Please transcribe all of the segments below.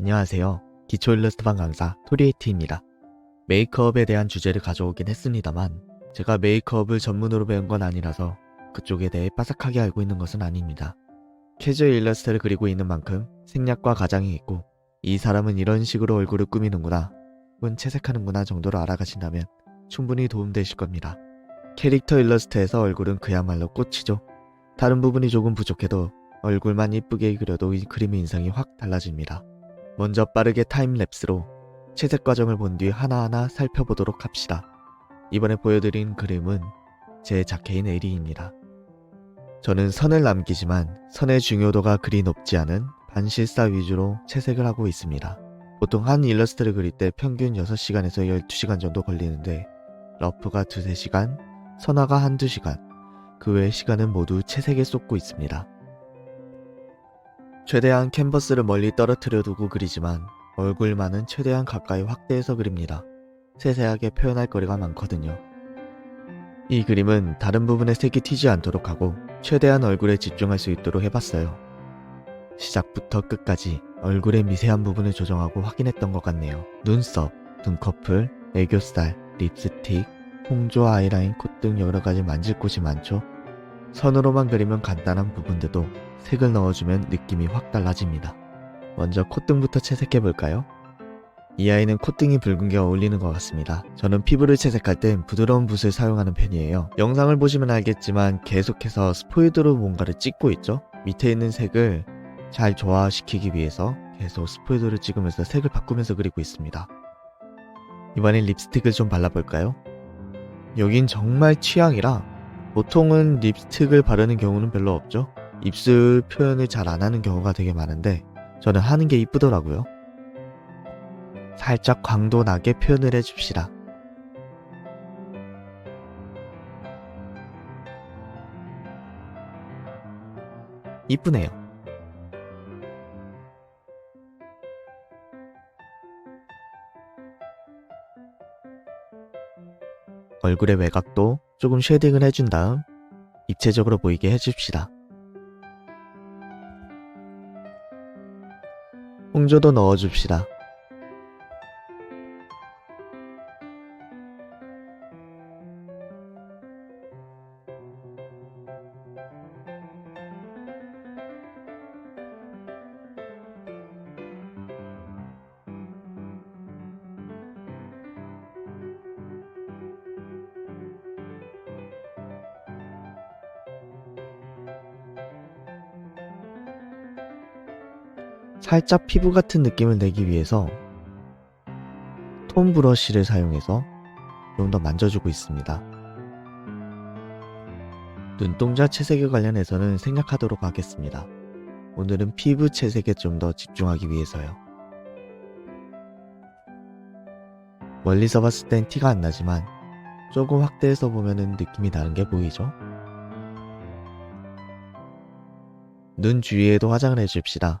안녕하세요. 기초 일러스트방 강사 토리에티입니다. 메이크업에 대한 주제를 가져오긴 했습니다만 제가 메이크업을 전문으로 배운 건 아니라서 그쪽에 대해 빠삭하게 알고 있는 것은 아닙니다. 캐주얼 일러스트를 그리고 있는 만큼 생략과 가장이 있고 이 사람은 이런 식으로 얼굴을 꾸미는구나 혹은 채색하는구나 정도로 알아가신다면 충분히 도움되실 겁니다. 캐릭터 일러스트에서 얼굴은 그야말로 꽃이죠. 다른 부분이 조금 부족해도 얼굴만 이쁘게 그려도 이 그림의 인상이 확 달라집니다. 먼저 빠르게 타임랩스로 채색 과정을 본 뒤 하나하나 살펴보도록 합시다. 이번에 보여드린 그림은 제 자켓인 에리입니다. 저는 선을 남기지만 선의 중요도가 그리 높지 않은 반실사 위주로 채색을 하고 있습니다. 보통 한 일러스트를 그릴 때 평균 6시간에서 12시간 정도 걸리는데 러프가 2, 3시간, 선화가 1, 2시간, 그 외의 시간은 모두 채색에 쏟고 있습니다. 최대한 캔버스를 멀리 떨어뜨려 두고 그리지만 얼굴만은 최대한 가까이 확대해서 그립니다. 세세하게 표현할 거리가 많거든요. 이 그림은 다른 부분에 색이 튀지 않도록 하고 최대한 얼굴에 집중할 수 있도록 해봤어요. 시작부터 끝까지 얼굴의 미세한 부분을 조정하고 확인했던 것 같네요. 눈썹, 눈꺼풀, 애교살, 립스틱, 홍조 아이라인, 콧등 여러 가지 만질 곳이 많죠. 선으로만 그리면 간단한 부분들도 색을 넣어주면 느낌이 확 달라집니다. 먼저 콧등부터 채색해볼까요? 이 아이는 콧등이 붉은 게 어울리는 것 같습니다. 저는 피부를 채색할 땐 부드러운 붓을 사용하는 편이에요. 영상을 보시면 알겠지만 계속해서 스포이드로 뭔가를 찍고 있죠? 밑에 있는 색을 잘 조화시키기 위해서 계속 스포이드를 찍으면서 색을 바꾸면서 그리고 있습니다. 이번엔 립스틱을 좀 발라볼까요? 여긴 정말 취향이라 보통은 립스틱을 바르는 경우는 별로 없죠. 입술 표현을 잘 안 하는 경우가 되게 많은데 저는 하는 게 이쁘더라고요. 살짝 광도 나게 표현을 해줍시다. 이쁘네요. 얼굴의 외곽도 조금 쉐딩을 해준 다음 입체적으로 보이게 해줍시다. 홍조도 넣어줍시다. 살짝 피부 같은 느낌을 내기 위해서 톤 브러쉬를 사용해서 좀 더 만져주고 있습니다. 눈동자 채색에 관련해서는 생략하도록 하겠습니다. 오늘은 피부 채색에 좀 더 집중하기 위해서요. 멀리서 봤을 땐 티가 안 나지만 조금 확대해서 보면은 느낌이 다른 게 보이죠? 눈 주위에도 화장을 해줍시다.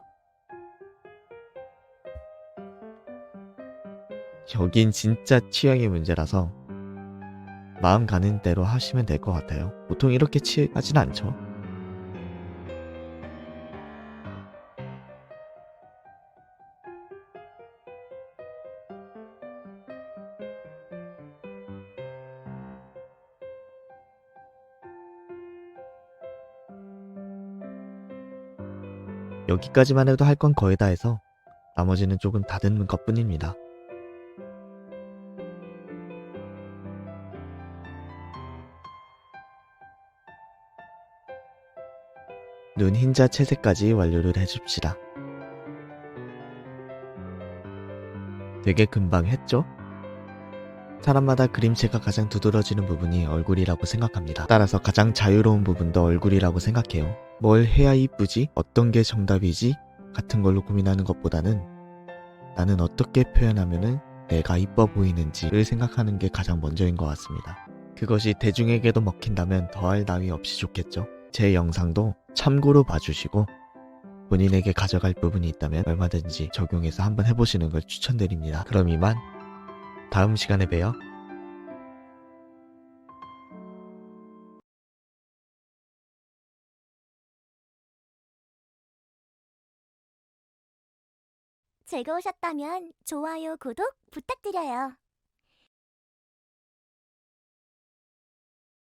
여긴 진짜 취향의 문제라서 마음 가는 대로 하시면 될 것 같아요. 보통 이렇게 취하진 않죠. 여기까지만 해도 할 건 거의 다 해서 나머지는 조금 다듬는 것 뿐입니다. 눈 흰자 채색까지 완료를 해줍시다. 되게 금방 했죠? 사람마다 그림체가 가장 두드러지는 부분이 얼굴이라고 생각합니다. 따라서 가장 자유로운 부분도 얼굴이라고 생각해요. 뭘 해야 이쁘지? 어떤 게 정답이지? 같은 걸로 고민하는 것보다는 나는 어떻게 표현하면은 내가 이뻐 보이는지를 생각하는 게 가장 먼저인 것 같습니다. 그것이 대중에게도 먹힌다면 더할 나위 없이 좋겠죠? 제 영상도 참고로 봐주시고 본인에게 가져갈 부분이 있다면 얼마든지 적용해서 한번 해보시는 걸 추천드립니다. 그럼 이만 다음 시간에 봬요. 즐거우셨다면 좋아요, 구독 부탁드려요.